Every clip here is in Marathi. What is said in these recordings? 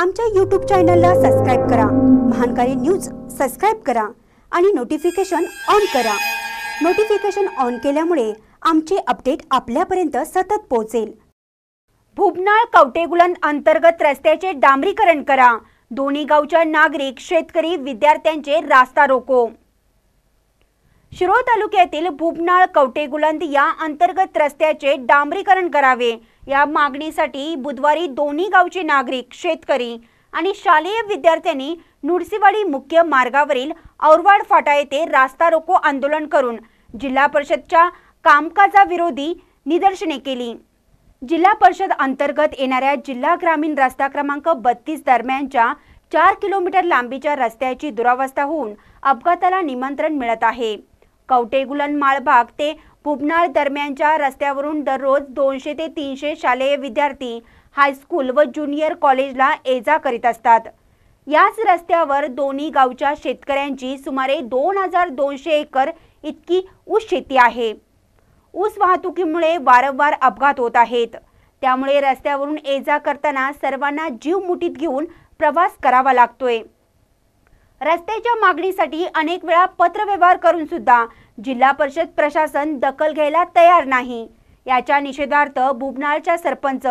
आमच्या यूट्यूब चॅनलला सबस्क्राईब करा. महानकारी न्यूज सबस्क्राईब करा आणि नोटिफिकेशन ऑन करा. नोटिफिकेशन ऑन केल्यामुळे आमचे अपडेट आपल्यापर्यंत सतत पोहोचेल. भुबनाळ कवटेगुलन अंतर्गत रस्त्याचे डांबरीकरण करा. दोन्ही गावच्या नागरिक शेतकरी विद्यार्थ्यांचे रास्ता रोको. शिरोळ तालुक्यातील भुबनाळ कवटेगुलंद या अंतर्गत रस्त्याचे डांबरीकरण करावे. या मागणीसाठी बुधवारी दोन्ही गावचे नागरिक शेतकरी आणि शालेय विद्यार्थ्यांनी नुडसीवाडी मुख्य मार्गावरील औरवाड फाटा येथे रास्ता रोको आंदोलन करून जिल्हा परिषदच्या कामकाजाविरोधी निदर्शने केली. जिल्हा परिषद अंतर्गत येणाऱ्या जिल्हा ग्रामीण रस्ता क्रमांक बत्तीस दरम्यानच्या चार किलोमीटर लांबीच्या रस्त्याची दुरावस्था होऊन अपघाताला निमंत्रण मिळत आहे. कवटेगुलन माळबाग ते पुबनाळ दरम्यानच्या रस्त्यावरून दररोज दोनशे ते तीनशे शालेय विद्यार्थी हायस्कूल व ज्युनियर कॉलेजला ये जा करीत असतात. याच रस्त्यावर दोन्ही गावच्या शेतकऱ्यांची सुमारे दोन हजार दोनशे एकर इतकी ऊस शेती आहे. ऊस वाहतुकीमुळे वारंवार अपघात होत आहेत. त्यामुळे रस्त्यावरून ये जा करताना सर्वांना जीव मुठीत घेऊन प्रवास करावा लागतोय. रस्त्याच्या मागणीसाठी अनेक वेळा पत्रव्यवहार करून सुद्धा जिल्हा परिषद प्रशासन दखल घ्यायला तयार नाही. याच्या निषेधार्थ बुबनाळच्या सरपंच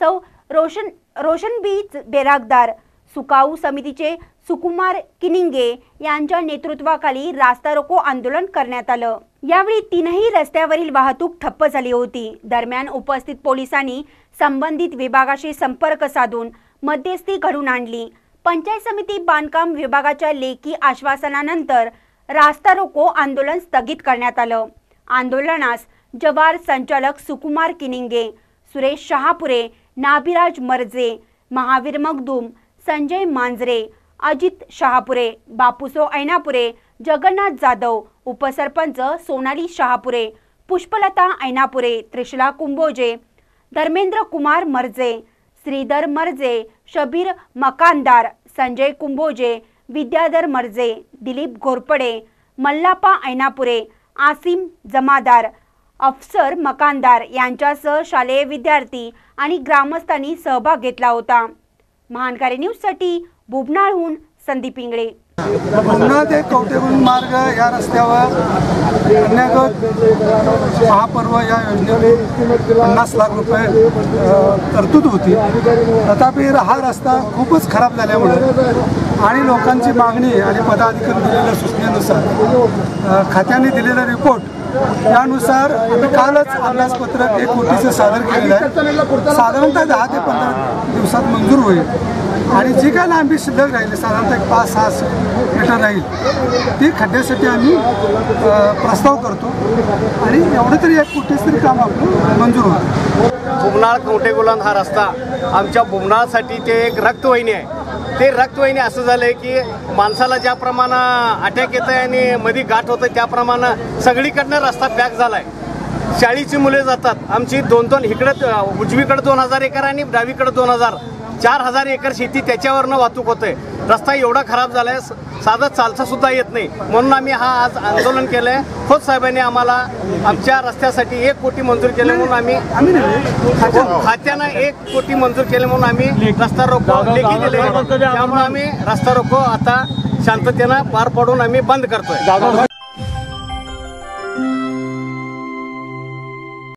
सौ रोशन रोशन बीच बेरागदार सुकाऊ समितीचे सुकुमार किनिंगे यांच्या नेतृत्वाखाली रास्ता रोको आंदोलन करण्यात आलं. यावेळी तीनही रस्त्यावरील वाहतूक ठप्प झाली होती. दरम्यान उपस्थित पोलिसांनी संबंधित विभागाशी संपर्क साधून मध्यस्थी घडून आणली. पंचायत समिती बांधकाम विभागाच्या लेखी आश्वासनानंतर रास्ता रोको आंदोलन स्थगित करण्यात आलं. आंदोलनास जवार संचालक सुकुमार किनिंगे सुरेश शहापुरे नाभिराज मर्जे महावीर मगदूम संजय मांजरे अजित शहापुरे बापूसो ऐनापुरे जगन्नाथ जाधव उपसरपंच सोनाली शहापुरे पुष्पलता ऐनापुरे त्रिशला कुंभोजे धर्मेंद्र कुमार मर्जे श्रीधर मर्जे शबीर मकानदार संजय कुंभोजे विद्याधर मर्जे दिलीप घोरपडे मल्लापा ऐनापुरे आसिम जमादार अफसर मकानदार यांच्यासह शालेय विद्यार्थी आणि ग्रामस्थांनी सहभाग घेतला होता. महानकारी न्यूजसाठी भुबनाळहून संदीप इंगळे. पुन्हा ते कवटेगुण मार्ग या रस्त्यावर कन्यागत महापर्व या योजनेने पन्नास लाख रुपये तरतूद होती. तथापि हा रस्ता खूपच खराब झाल्यामुळे आणि लोकांची मागणी आणि पदाधिकारी दिलेल्या सूचनेनुसार खात्याने दिलेला रिपोर्ट त्यानुसार आम्ही कालच अंदाजपत्रक एक कोटीचं सादर केलेलं आहे. साधारणतः दहा ते पंधरा दिवसात मंजूर होईल. आणि जी काय लांबी शिल्लक राहील साधारणतः एक पाच सहा मीटर राहील ती खड्ड्यासाठी आम्ही प्रस्ताव करतो. आणि एवढं तरी एक कोटीच तरी काम आपलं मंजूर होतं भुमनाळ कवटेगुलांद हा रस्ता आमच्या भुमनाळसाठी ते एक रक्तवाहिनी आहे. ते रक्तवाहिनी असं झालं आहे की माणसाला ज्याप्रमाणे अटॅक येतं आहे आणि मध्ये गाठ होतं त्याप्रमाणे सगळीकडनं रस्ता पॅक झाला आहे शाळेची मुले जातात. आमची दोन दोन इकडं उजवीकडं दोन हजार एकर आणि डावीकडं दोन हजार. चार हजार एकर शेती त्याच्यावरनं वाहतूक होते रस्ता एवढा खराब झालाय साधं चालता सुद्धा येत नाही. म्हणून आम्ही हा आज आंदोलन केलंय. खोत साहेबांनी आम्हाला आमच्या रस्त्यासाठी एक कोटी मंजूर केले म्हणून आम्ही खात्यानं एक कोटी मंजूर केले म्हणून आम्ही रस्ता रोको लेखी दिले त्यामुळे आम्ही रस्ता रोको आता शांततेनं पार पाडून आम्ही बंद करतोय.